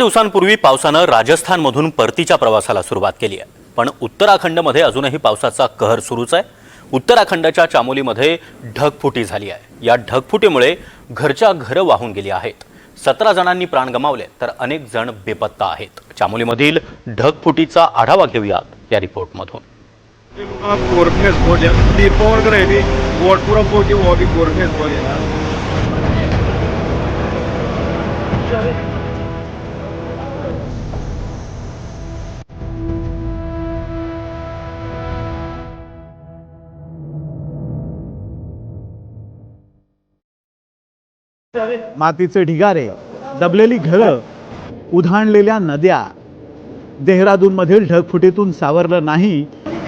दिवसांपूर्वी पावसानं राजस्थानमधून परतीच्या प्रवासाला सुरुवात केली आहे. पण उत्तराखंडमध्ये अजूनही पावसाचा कहर सुरूच आहे. उत्तराखंडच्या चामोलीमध्ये ढगफुटी झाली आहे. या ढगफुटीमुळे घरच्या घरं वाहून गेली आहेत. सतरा जणांनी प्राण गमावले तर अनेक जण बेपत्ता आहेत. चामोलीमधील ढगफुटीचा आढावा घेऊयात या रिपोर्टमधून. मातीचे ढिगारे दबलेली घरं उधाणलेल्या नद्या देहरादूनमधील ढगफुटीतून सावरलं नाही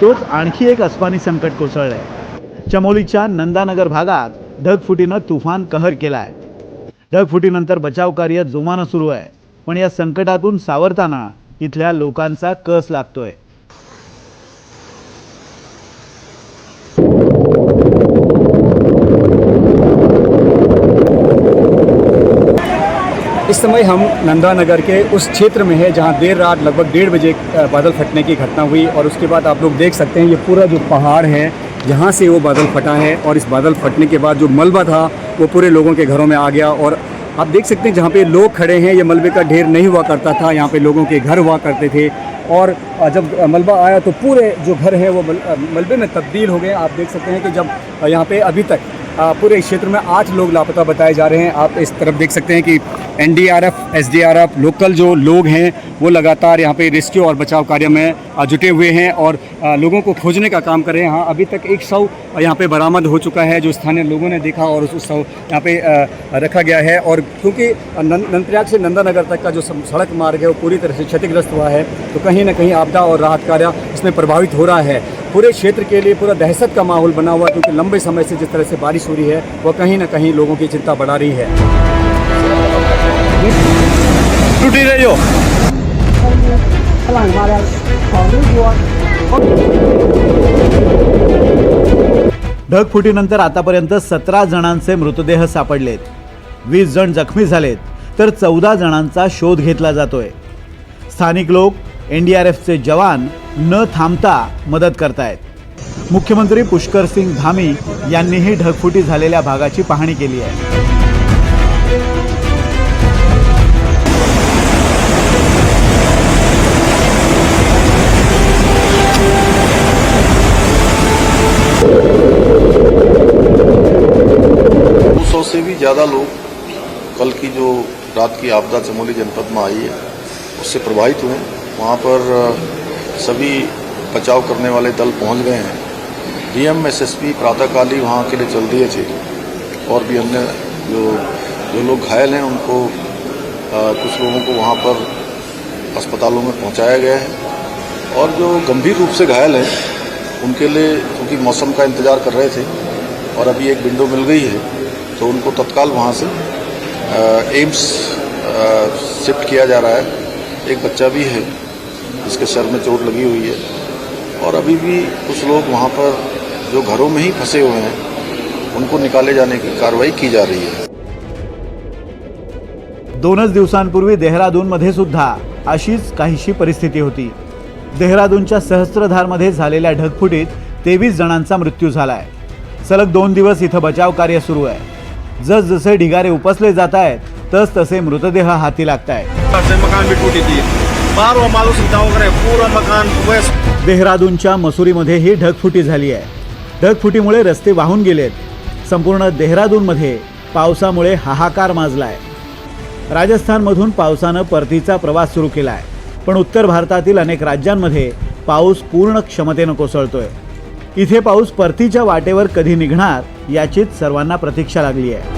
तोच आणखी एक अस्मानी संकट कोसळलंय. चमोलीच्या नंदानगर भागात ढगफुटीनं तुफान कहर केलाय. ढगफुटीनंतर बचाव कार्य जोमानं सुरू आहे पण या संकटातून सावरताना इथल्या लोकांचा कस लागतोय? इस समय हम नंदानगर के उस क्षेत्र में है जहाँ देर रात लगभग डेढ़ बजे बादल फटने की घटना हुई और उसके बाद आप लोग देख सकते हैं ये पूरा जो पहाड़ है जहाँ से वो बादल फटा है और इस बादल फटने के बाद जो मलबा था वो पूरे लोगों के घरों में आ गया और आप देख सकते हैं जहाँ पे लोग खड़े हैं, ये मलबे का ढेर नहीं हुआ करता था, यहाँ पे लोगों के घर हुआ करते थे और जब मलबा आया तो पूरे जो घर हैं वो मलबे में तब्दील हो गए। आप देख सकते हैं कि जब यहाँ पे अभी तक पूरे क्षेत्र में आठ लोग लापता बताए जा रहे हैं। आप इस तरफ़ देख सकते हैं कि एनडीआरएफ, एसडीआरएफ, लोकल जो लोग हैं, वो लगातार यहाँ पे रेस्क्यू और बचाव कार्य में जुटे हुए हैं और लोगों को खोजने का काम कर रहे हैं। हाँ अभी तक एक शव यहाँ पे बरामद हो चुका है, जो स्थानीय लोगों ने देखा और उस शव यहाँ पे रखा गया है। और क्योंकि नंद, नंदप्रयाग से नंदानगर तक का जो सड़क मार्ग है, वो पूरी तरह से क्षतिग्रस्त हुआ है तो कहीं ना कहीं आपदा और राहत कार्य इसमें प्रभावित हो रहा है। पूरे क्षेत्र के लिए पूरा दहशत का माहौल बना हुआ क्योंकि लंबे समय से जिस तरह से बारिश हो रही है वह कहीं ना कहीं लोगों की चिंता बढ़ा रही है। टूटी रही हो? ढगफुटीनंतर आतापर्यंत सतरा जणांचे मृतदेह सापडलेत. वीस जण जखमी झालेत तर चौदा जणांचा शोध घेतला जातोय. स्थानिक लोक एन डी आर एफचे जवान न थांबता मदत करतायत. मुख्यमंत्री पुष्कर सिंग धामी यांनीही ढगफुटी झालेल्या भागाची पाहणी केली आहे. सौ से भी ज़्यादा लोग कल की जो रात की आपदा चमोली जनपद में आई है, उससे प्रभावित हुए वहाँ पर सभी बचाव करने वाले दल पहुँच गए हैं। डीएम एसएसपी प्रातःकाल वहाँ के लिए चल दिए थे और भी अन्य जो जो लोग घायल हैं उनको अ, कुछ लोगों को वहाँ पर अस्पतालों में पहुँचाया गया है। और जो गंभीर रूप से घायल हैं उनके लिए क्योंकि मौसम का इंतज़ार कर रहे थे और अभी एक विंडो मिल गई है तो उनको तत्काल वहाँ से एम्स शिफ्ट किया जा रहा है। एक बच्चा भी है जिसके सर में चोट लगी हुई है। और अभी भी कुछ लोग वहाँ पर जो घरों में ही फंसे हुए हैं उनको निकाले जाने की कार्रवाई की जा रही है। दोनच दिवसांपूर्वी देहरादूनमध्ये सुद्धा अशीच काहीशी परिस्थिती होती. देहरादूनच्या सहस्त्रधारमध्ये झालेल्या ढगफुटीत तेवीस जणांचा मृत्यू झालाय. सलग दोन दिवस इथं बचाव कार्य सुरू आहे. जसजसे ढिगारे उपसले जात आहेत तस तसे मृतदेह हाती लागत आहेत से मकान भी वगैरे थी मकान वैसे देहरादूनच्या मसुरीमध्येही ढगफुटी झाली आहे. ढगफुटीमुळे रस्ते वाहून गेलेत. संपूर्ण देहरादूनमध्ये पावसामुळे हाहाकार माजलाय. राजस्थानमधून पावसानं परतीचा प्रवास सुरू केलाय. पण उत्तर भारतातील अनेक राज्यांमध्ये पाऊस पूर्ण क्षमतेनं कोसळतोय. इथे पाऊस परतीच्या वाटेवर कधी निघणार याचीच सर्वांना प्रतीक्षा लागली आहे.